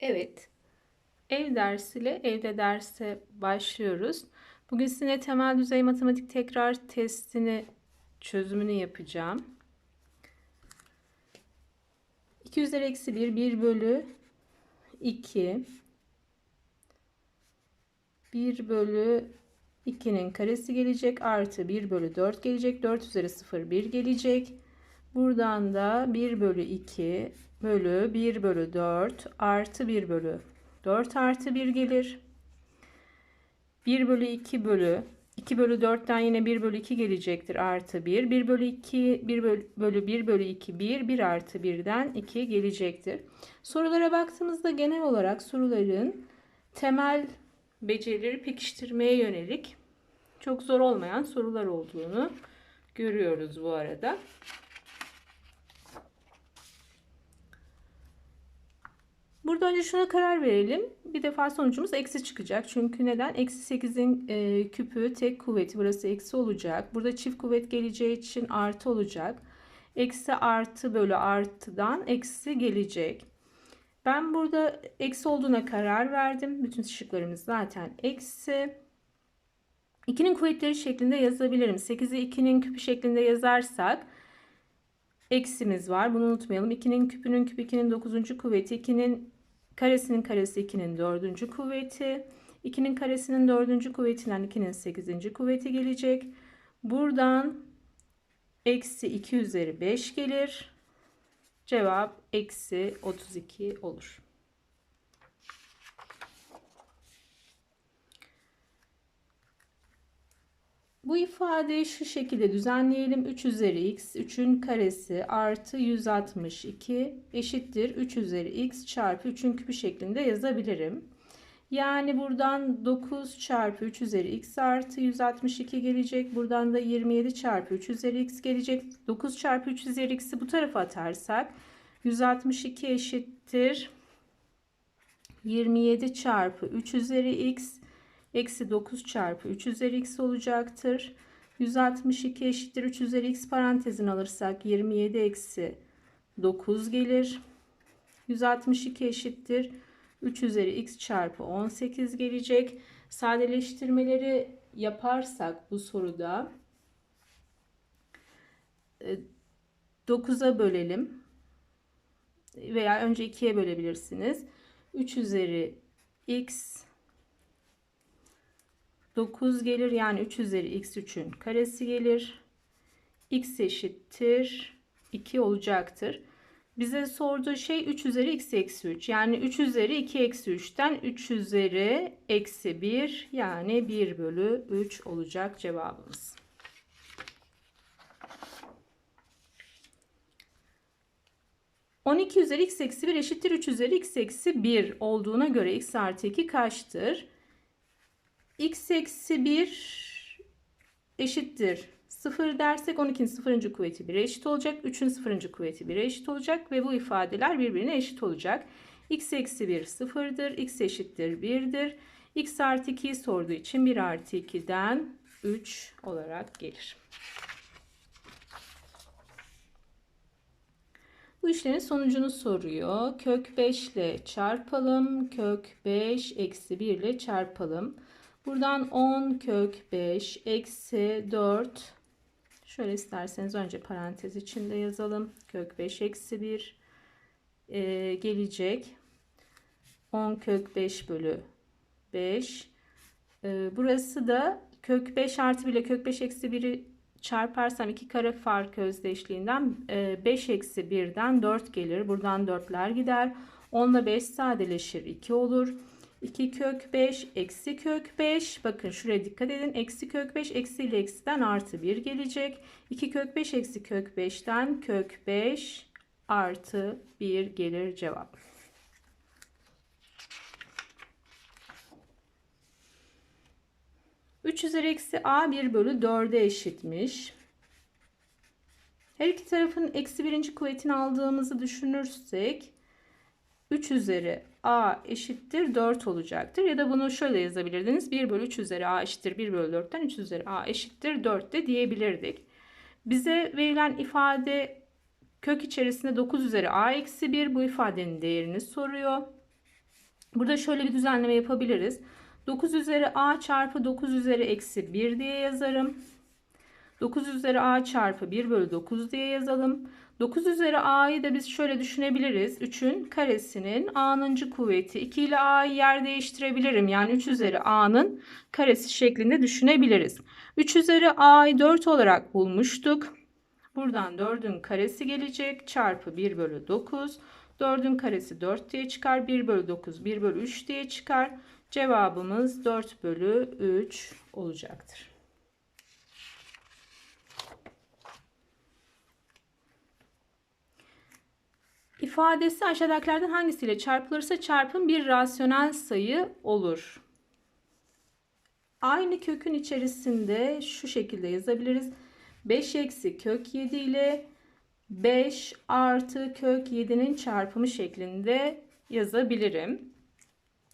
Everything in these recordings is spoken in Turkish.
Evet, ev dersiyle evde derse başlıyoruz. Bugün sizinle temel düzey matematik tekrar testini çözümünü yapacağım. 2 üzeri eksi 1, 1 bölü 2, 1 bölü 2'nin karesi gelecek. Artı 1 bölü 4 gelecek. 4 üzeri 0, 1 gelecek. Buradan da 1 bölü 2 bölü 1 bölü 4 artı 1 bölü 4 artı 1 gelir. 1 bölü 2 bölü 2 bölü 4'ten yine 1 bölü 2 gelecektir artı 1. 1 bölü 2 1 bölü 1 bölü 2 1 1 artı 1'den 2 gelecektir. Sorulara baktığımızda genel olarak soruların temel becerileri pekiştirmeye yönelik çok zor olmayan sorular olduğunu görüyoruz bu arada. Burada önce şuna karar verelim. Bir defa sonucumuz eksi çıkacak. Çünkü neden? Eksi 8'in e, küpü tek kuvveti. Burası eksi olacak. Burada çift kuvvet geleceği için artı olacak. Eksi artı bölü artıdan eksi gelecek. Ben burada eksi olduğuna karar verdim. Bütün şıklarımız zaten eksi. 2'nin kuvvetleri şeklinde yazabilirim. 8'i 2'nin küpü şeklinde yazarsak eksimiz var. Bunu unutmayalım. 2'nin küpünün küpü 2'nin 9. kuvveti. 2'nin karesinin karesi 2'nin 4. kuvveti. 2'nin karesinin 4. kuvvetinden 2'nin 8. kuvveti gelecek. Buradan eksi 2 üzeri 5 gelir. Cevap eksi 32 olur. Bu ifadeyi şu şekilde düzenleyelim. 3 üzeri x 3'ün karesi artı 162 eşittir 3 üzeri x çarpı 3'ün küpü şeklinde yazabilirim. Yani buradan 9 çarpı 3 üzeri x artı 162 gelecek. Buradan da 27 çarpı 3 üzeri x gelecek. 9 çarpı 3 üzeri x'i bu tarafa atarsak 162 eşittir 27 çarpı 3 üzeri x eksi 9 çarpı 3 üzeri x olacaktır. 162 eşittir 3 üzeri x parantezini alırsak 27 eksi 9 gelir. 162 eşittir 3 üzeri x çarpı 18 gelecek. Sadeleştirmeleri yaparsak bu soruda 9'a e, bölelim. Veya önce 2'ye bölebilirsiniz. 3 üzeri x 9 gelir. Yani 3 üzeri x3'ün karesi gelir. x eşittir 2 olacaktır. Bize sorduğu şey 3 üzeri x eksi 3. Yani 3 üzeri 2 eksi 3'ten 3 üzeri eksi 1 yani 1 bölü 3 olacak cevabımız. On iki üzeri x eksi 1 eşittir 3 üzeri x eksi 1 olduğuna göre x artı 2 kaçtır? X eksi 1 eşittir 0 dersek 12'nin 0. kuvveti 1'e eşit olacak. 3'ün 0. kuvveti 1'e eşit olacak. Ve bu ifadeler birbirine eşit olacak. x eksi 1 0'dır. x eşittir 1'dir. x artı 2'yi sorduğu için 1 artı 2'den 3 olarak gelir. Bu işlemin sonucunu soruyor. Kök 5 ile çarpalım. Kök 5 eksi 1 ile çarpalım. Buradan 10 kök 5 eksi 4 şöyle isterseniz önce parantez içinde yazalım. Kök 5 eksi 1 e, gelecek. 10 kök 5 bölü 5. E, burası da kök 5 artı 1 ile kök 5 eksi 1'i çarparsam iki kare fark özdeşliğinden e, 5 eksi 1'den 4 gelir. Buradan 4'ler gider. 10 ile 5 sadeleşir 2 olur. 2 kök 5 eksi kök 5 bakın şuraya dikkat edin eksi kök 5 eksi ile eksiden artı 1 gelecek 2 kök 5 eksi kök 5'ten kök 5 artı 1 gelir cevap. Üç üzeri eksi a 1 bölü 4'e eşitmiş. Her iki tarafın eksi birinci kuvvetini aldığımızı düşünürsek 3 üzeri a eşittir 4 olacaktır. Ya da bunu şöyle yazabilirdiniz. 1 bölü 3 üzeri a eşittir 1 bölü 4'ten 3 üzeri a eşittir 4 de diyebilirdik. Bize verilen ifade kök içerisinde 9 üzeri a eksi 1 bu ifadenin değerini soruyor. Burada şöyle bir düzenleme yapabiliriz. 9 üzeri a çarpı 9 üzeri eksi 1 diye yazarım. 9 üzeri a çarpı 1 bölü 9 diye yazalım. 9 üzeri a'yı da biz şöyle düşünebiliriz. 3'ün karesinin a'nıncı kuvveti. 2 ile a'yı yer değiştirebilirim. Yani 3 üzeri a'nın karesi şeklinde düşünebiliriz. 3 üzeri a'yı 4 olarak bulmuştuk. Buradan 4'ün karesi gelecek. Çarpı 1 bölü 9. 4'ün karesi 4 diye çıkar. 1 bölü 9 1 bölü 3 diye çıkar. Cevabımız 4 bölü 3 olacaktır. İfadesi aşağıdakilerden hangisiyle çarpılırsa çarpım bir rasyonel sayı olur. Aynı kökün içerisinde şu şekilde yazabiliriz. 5 eksi kök 7 ile 5 artı kök 7'nin çarpımı şeklinde yazabilirim.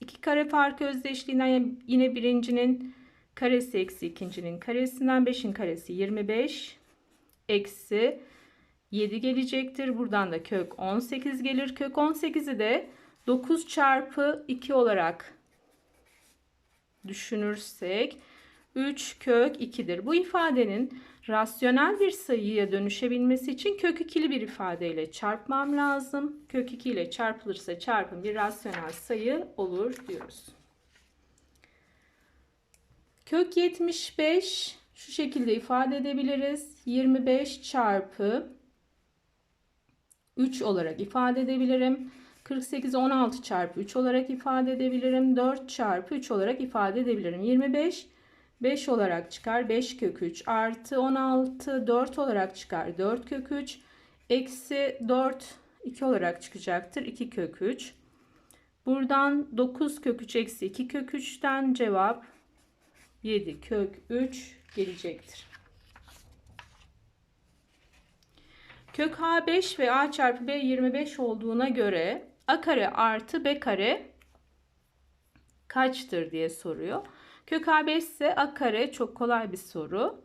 İki kare farkı özdeşliğinden yine birincinin karesi eksi ikincinin karesinden 5'in karesi 25 eksi 7 gelecektir. Buradan da kök 18 gelir. Kök 18'i de 9 çarpı 2 olarak düşünürsek 3 kök 2'dir. Bu ifadenin rasyonel bir sayıya dönüşebilmesi için kök 2'li bir ifadeyle çarpmam lazım. Kök 2 ile çarpılırsa çarpım bir rasyonel sayı olur diyoruz. Kök 75 şu şekilde ifade edebiliriz. 25 çarpı 3 olarak ifade edebilirim. 48 16 çarpı 3 olarak ifade edebilirim. 4 çarpı 3 olarak ifade edebilirim. 25 5 olarak çıkar. 5 kök 3 artı 16 4 olarak çıkar. 4 kök 3 eksi 4 2 olarak çıkacaktır. 2 kök 3. Buradan 9 kök 3 eksi 2 kök 3'ten cevap 7 kök 3 gelecektir. Kök A 5 ve A çarpı B 25 olduğuna göre A kare artı B kare kaçtır diye soruyor. Kök A 5 ise A kare çok kolay bir soru.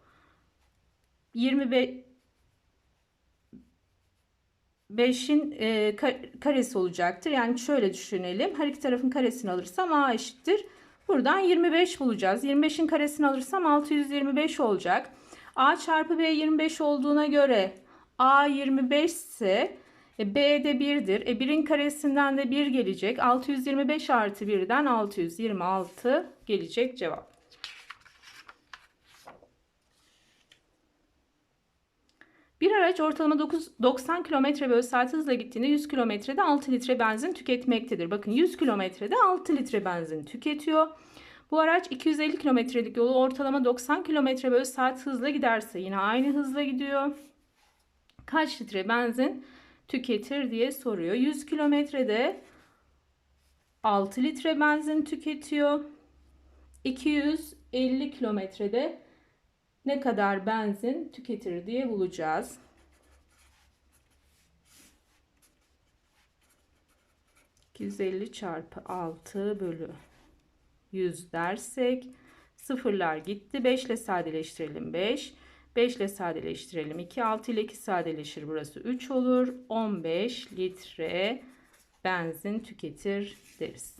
25 5'in e, karesi olacaktır. Yani şöyle düşünelim. Her iki tarafın karesini alırsam A eşittir. Buradan 25 bulacağız. 25'in karesini alırsam 625 olacak. A çarpı B 25 olduğuna göre A 25 ise e, B de 1'dir. E 1'in karesinden de 1 gelecek. 625 artı 1'den 626 gelecek cevap. Bir araç ortalama 9, 90 km bölü saat hızla gittiğinde 100 kilometrede 6 litre benzin tüketmektedir. Bakın 100 kilometrede 6 litre benzin tüketiyor. Bu araç 250 kilometrelik yolu ortalama 90 km bölü saat hızla giderse yine aynı hızla gidiyor kaç litre benzin tüketir diye soruyor. 100 kilometrede 6 litre benzin tüketiyor. 250 kilometrede ne kadar benzin tüketir diye bulacağız. ...250 çarpı 6 bölü 100 dersek... ...sıfırlar gitti. 5 ile sadeleştirelim. 5. 5 ile sadeleştirelim. 2 6 ile 2 sadeleşir. Burası 3 olur. 15 litre benzin tüketir deriz.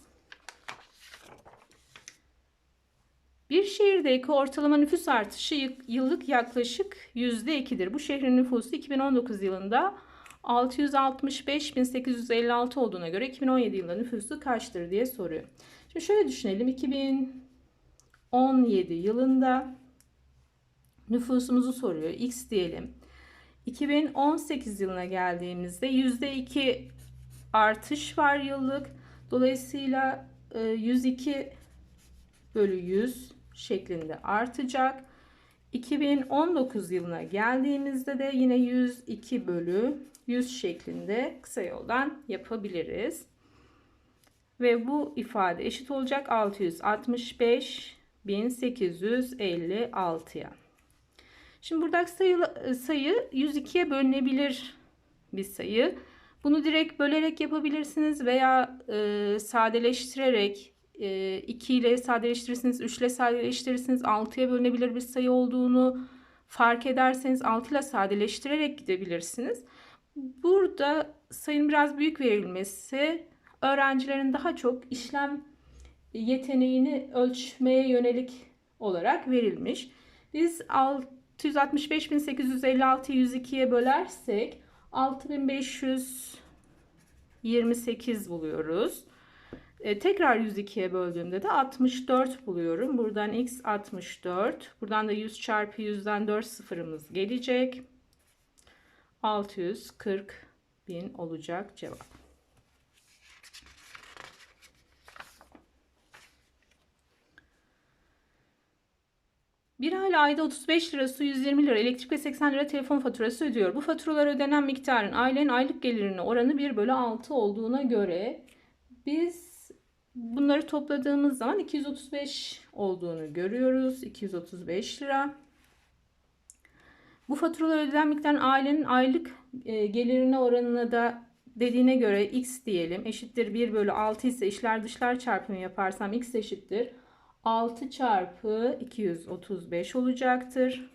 Bir şehirdeki ortalama nüfus artışı yıllık yaklaşık %2'dir. Bu şehrin nüfusu 2019 yılında 665.856 olduğuna göre 2017 yılında nüfusu kaçtır diye soruyor. Şimdi şöyle düşünelim. 2017 yılında nüfusumuzu soruyor. X diyelim. 2018 yılına geldiğimizde %2 artış var yıllık. Dolayısıyla 102 e, bölü 100 şeklinde artacak. 2019 yılına geldiğimizde de yine 102 bölü 100 şeklinde kısa yoldan yapabiliriz. Ve bu ifade eşit olacak 665 1856'ya. Şimdi buradaki sayı, sayı 102'ye bölünebilir bir sayı. Bunu direkt bölerek yapabilirsiniz veya e, sadeleştirerek e, 2 ile sadeleştirirsiniz, 3 ile sadeleştirirsiniz, 6'ya bölünebilir bir sayı olduğunu fark ederseniz 6 ile sadeleştirerek gidebilirsiniz. Burada sayının biraz büyük verilmesi öğrencilerin daha çok işlem yeteneğini ölçmeye yönelik olarak verilmiş. Biz 665.856'yı 102'ye bölersek 6528 buluyoruz. E, tekrar 102'ye böldüğümde de 64 buluyorum. Buradan x 64. Buradan da 100 çarpı 100'den 4 sıfırımız gelecek. 640 bin olacak cevap. Bir aile ayda 35 lira su, 120 lira elektrik ve 80 lira telefon faturası ödüyor. Bu faturalar ödenen miktarın ailenin aylık gelirinin oranı 1 bölü 6 olduğuna göre biz bunları topladığımız zaman 235 olduğunu görüyoruz. 235 lira. Bu faturalar ödenen miktarın ailenin aylık e, gelirine oranına da dediğine göre x diyelim eşittir 1 bölü 6 ise işler dışlar çarpımı yaparsam x eşittir 6 çarpı 235 olacaktır.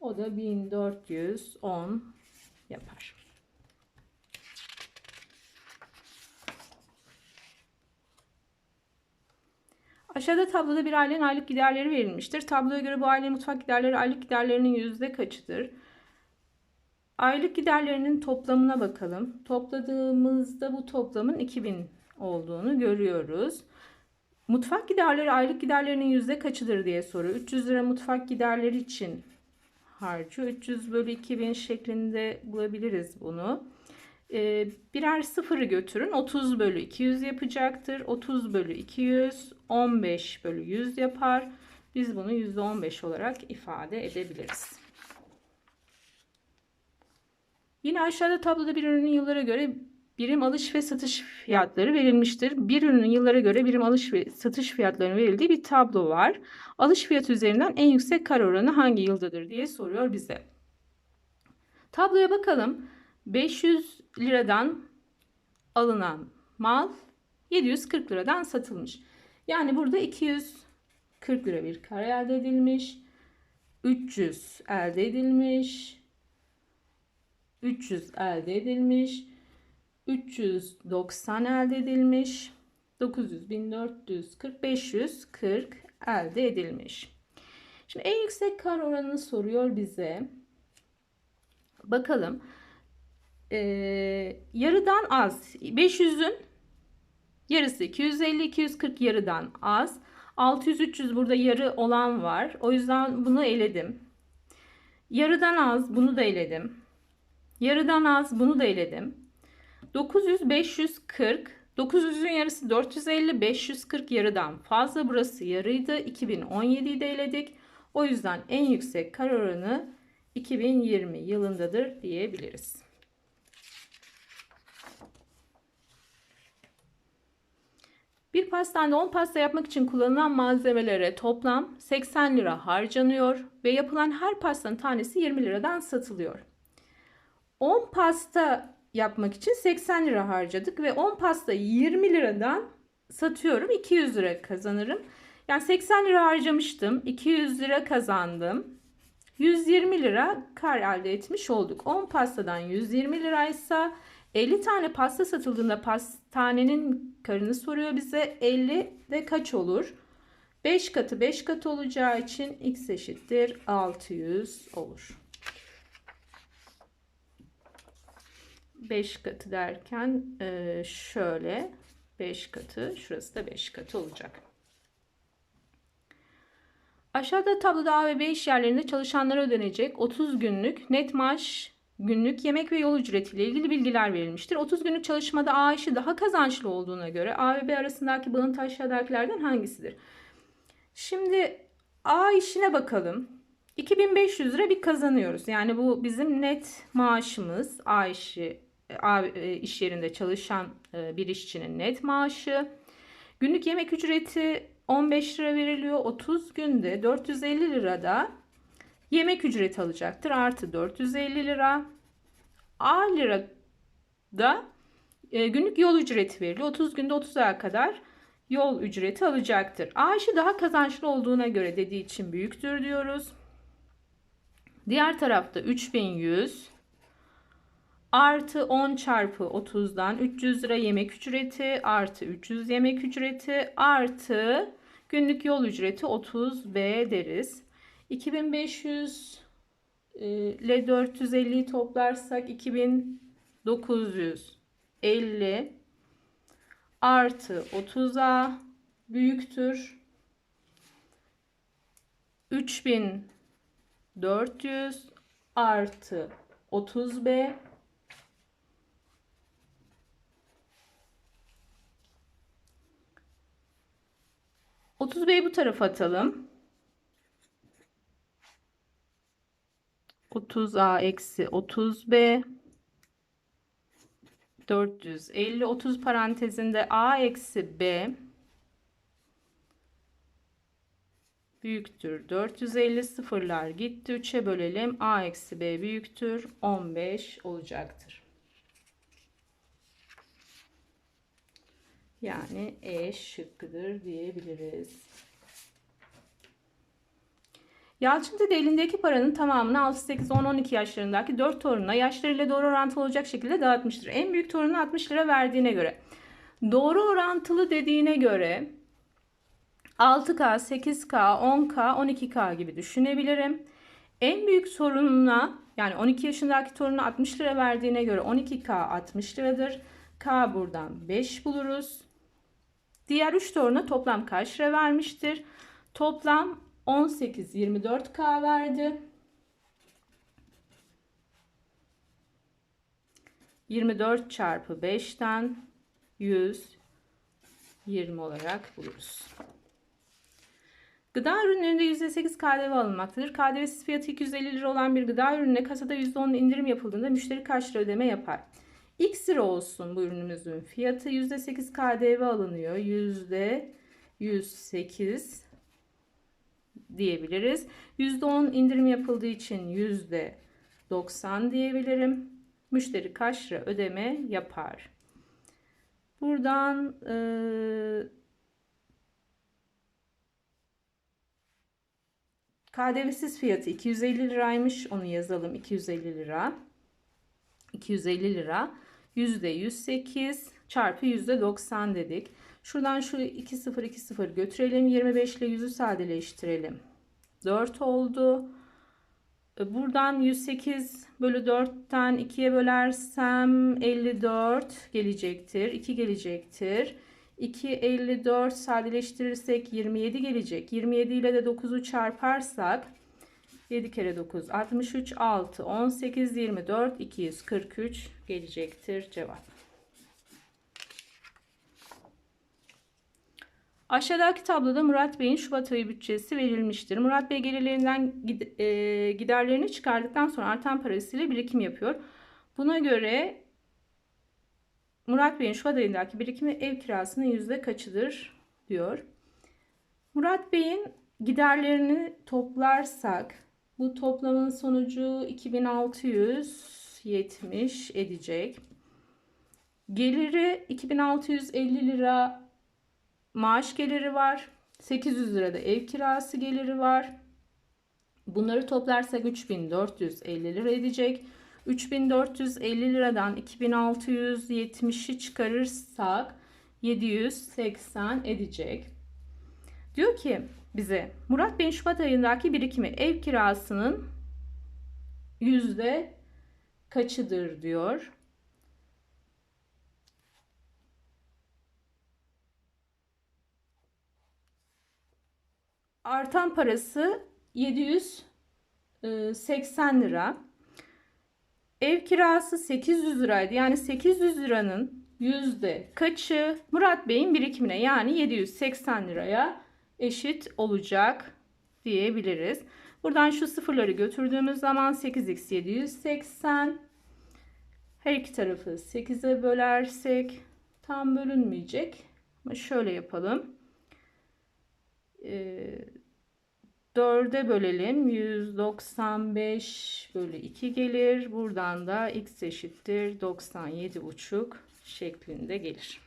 O da 1410 yapar. Aşağıda tabloda bir ailenin aylık giderleri verilmiştir. Tabloya göre bu ailenin mutfak giderleri aylık giderlerinin yüzde kaçıdır? Aylık giderlerinin toplamına bakalım. Topladığımızda bu toplamın 2000 olduğunu görüyoruz. Mutfak giderleri aylık giderlerinin yüzde kaçıdır diye soruyor. 300 lira mutfak giderleri için harcıyor. 300 bölü 2000 şeklinde bulabiliriz bunu. Ee, birer sıfırı götürün. 30 bölü 200 yapacaktır. 30 bölü 200 15 bölü 100 yapar. Biz bunu %15 olarak ifade edebiliriz. Yine aşağıda tabloda bir ürünün yıllara göre birim alış ve satış fiyatları verilmiştir. Bir ürünün yıllara göre birim alış ve satış fiyatlarının verildiği bir tablo var. Alış fiyatı üzerinden en yüksek kar oranı hangi yıldadır diye soruyor bize. Tabloya bakalım. 500 liradan alınan mal 740 liradan satılmış. Yani burada 240 lira bir kar elde edilmiş. 300 elde edilmiş. 300 elde edilmiş. 390 elde edilmiş. 900, 1440, 540 elde edilmiş. Şimdi en yüksek kar oranını soruyor bize. Bakalım. Ee, yarıdan az. 500'ün yarısı 250, 240 yarıdan az. 600, 300 burada yarı olan var. O yüzden bunu eledim. Yarıdan az bunu da eledim. Yarıdan az bunu da eledim. 900 540 900'ün yarısı 450 540 yarıdan fazla burası yarıydı 2017'yi de eledik o yüzden en yüksek kar oranı 2020 yılındadır diyebiliriz. Bir pastanede 10 pasta yapmak için kullanılan malzemelere toplam 80 lira harcanıyor ve yapılan her pastanın tanesi 20 liradan satılıyor. 10 pasta yapmak için 80 lira harcadık ve 10 pasta 20 liradan satıyorum 200 lira kazanırım. Yani 80 lira harcamıştım 200 lira kazandım. 120 lira kar elde etmiş olduk. 10 pastadan 120 liraysa 50 tane pasta satıldığında pastanenin karını soruyor bize. 50 de kaç olur? 5 katı 5 katı olacağı için x eşittir 600 olur. 5 katı derken e, şöyle 5 katı şurası da 5 katı olacak. Aşağıda tabloda A ve B iş yerlerinde çalışanlara ödenecek 30 günlük net maaş, günlük yemek ve yol ücreti ile ilgili bilgiler verilmiştir. 30 günlük çalışmada A işi daha kazançlı olduğuna göre A ve B arasındaki bağın aşağıdakilerden hangisidir? Şimdi A işine bakalım. 2500 lira bir kazanıyoruz. Yani bu bizim net maaşımız A işi iş yerinde çalışan e, bir işçinin net maaşı. Günlük yemek ücreti 15 lira veriliyor. 30 günde 450 lirada yemek ücreti alacaktır. Artı 450 lira. A lira da e, günlük yol ücreti veriliyor. 30 günde 30 aya kadar yol ücreti alacaktır. A işi daha kazançlı olduğuna göre dediği için büyüktür diyoruz. Diğer tarafta 3100 artı 10 çarpı 30'dan 300 lira yemek ücreti artı 300 yemek ücreti artı günlük yol ücreti 30B deriz. 2500 e, ile 450'yi toplarsak 2950 artı 30'a büyüktür. 3400 artı 30B 30B'yi bu tarafa atalım. 30A eksi 30B 450 30 parantezinde A eksi B büyüktür. 450 sıfırlar gitti. 3'e bölelim. A eksi B büyüktür. 15 olacaktır. Yani E şıkkıdır diyebiliriz. Yalçın Dede elindeki paranın tamamını 6, 8, 10, 12 yaşlarındaki 4 torununa yaşlarıyla doğru orantılı olacak şekilde dağıtmıştır. En büyük torununa 60 lira verdiğine göre. Doğru orantılı dediğine göre 6K, 8K, 10K, 12K gibi düşünebilirim. En büyük sorununa yani 12 yaşındaki torununa 60 lira verdiğine göre 12K 60 liradır. K buradan 5 buluruz. Diğer 3 toruna toplam kaç lira vermiştir? Toplam 18 24K verdi. 24 çarpı 5'ten 120 olarak buluruz. Gıda ürünlerinde %8 KDV alınmaktadır. KDV'siz fiyatı 250 lira olan bir gıda ürününe kasada %10 indirim yapıldığında müşteri kaç lira ödeme yapar? X lira olsun bu ürünümüzün fiyatı. %8 KDV alınıyor. %108 diyebiliriz. %10 indirim yapıldığı için %90 diyebilirim. Müşteri kaç lira ödeme yapar? Buradan e, KDV'siz fiyatı 250 liraymış. Onu yazalım. 250 lira. 250 lira. %108 çarpı %90 dedik. Şuradan şu 2 0 2 0 götürelim. 25 ile 100'ü sadeleştirelim. 4 oldu. E, buradan 108 bölü 4'ten 2'ye bölersem 54 gelecektir. 2 gelecektir. 2 54 sadeleştirirsek 27 gelecek. 27 ile de 9'u çarparsak 7 kere 9 63 6 18 24 243 gelecektir cevap. Aşağıdaki tabloda Murat Bey'in Şubat ayı bütçesi verilmiştir. Murat Bey gelirlerinden e, giderlerini çıkardıktan sonra artan parasıyla birikim yapıyor. Buna göre Murat Bey'in Şubat ayındaki birikimi ev kirasının yüzde kaçıdır diyor. Murat Bey'in giderlerini toplarsak bu toplamın sonucu 2670 edecek. Geliri 2650 lira maaş geliri var. 800 lira da ev kirası geliri var. Bunları toplarsak 3450 lira edecek. 3450 liradan 2670'i çıkarırsak 780 edecek. Diyor ki bize Murat Bey'in Şubat ayındaki birikimi ev kirasının yüzde kaçıdır diyor. Artan parası 780 lira. Ev kirası 800 liraydı. Yani 800 liranın yüzde kaçı Murat Bey'in birikimine yani 780 liraya eşit olacak diyebiliriz. Buradan şu sıfırları götürdüğümüz zaman 8x 780 her iki tarafı 8'e bölersek tam bölünmeyecek. Ama şöyle yapalım. Ee, 4'e bölelim. 195 bölü 2 gelir. Buradan da x eşittir 97,5 şeklinde gelir.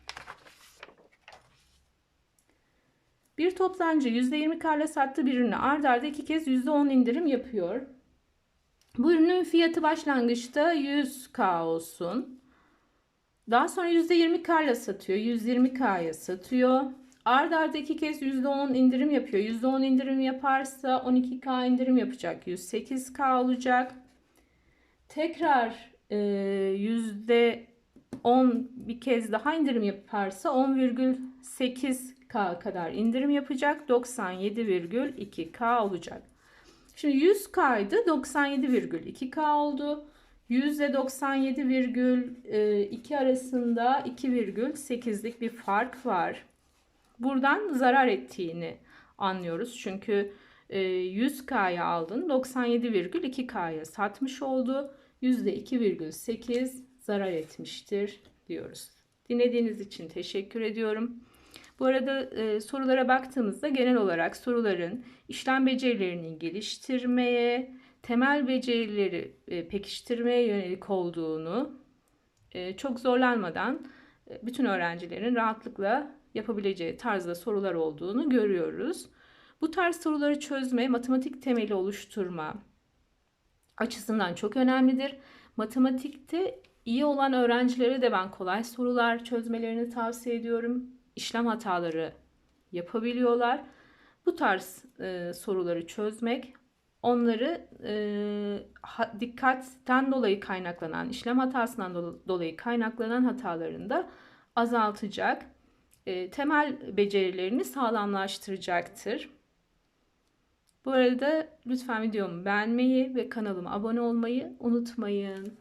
Bir toptancı %20 karla sattığı bir ürünü ard arda iki kez %10 indirim yapıyor. Bu ürünün fiyatı başlangıçta 100k olsun. Daha sonra %20 karla satıyor. 120k'ya satıyor. Ard arda iki kez %10 indirim yapıyor. %10 indirim yaparsa 12k indirim yapacak. 108k olacak. Tekrar e, %10 bir kez daha indirim yaparsa 10,8k kadar indirim yapacak. 97,2k olacak. Şimdi 100k'ydı 97,2k oldu. %97,2 arasında 2,8'lik bir fark var. Buradan zarar ettiğini anlıyoruz. Çünkü 100K'ya aldın 97,2K'ya satmış oldu. %2,8 zarar etmiştir diyoruz. Dinlediğiniz için teşekkür ediyorum. Bu arada e, sorulara baktığımızda genel olarak soruların işlem becerilerini geliştirmeye, temel becerileri e, pekiştirmeye yönelik olduğunu e, çok zorlanmadan e, bütün öğrencilerin rahatlıkla yapabileceği tarzda sorular olduğunu görüyoruz. Bu tarz soruları çözme, matematik temeli oluşturma açısından çok önemlidir. Matematikte iyi olan öğrencilere de ben kolay sorular çözmelerini tavsiye ediyorum. İşlem hataları yapabiliyorlar. Bu tarz e, soruları çözmek onları e, ha, dikkatten dolayı kaynaklanan, işlem hatasından do- dolayı kaynaklanan hatalarını da azaltacak, e, temel becerilerini sağlamlaştıracaktır. Bu arada lütfen videomu beğenmeyi ve kanalıma abone olmayı unutmayın.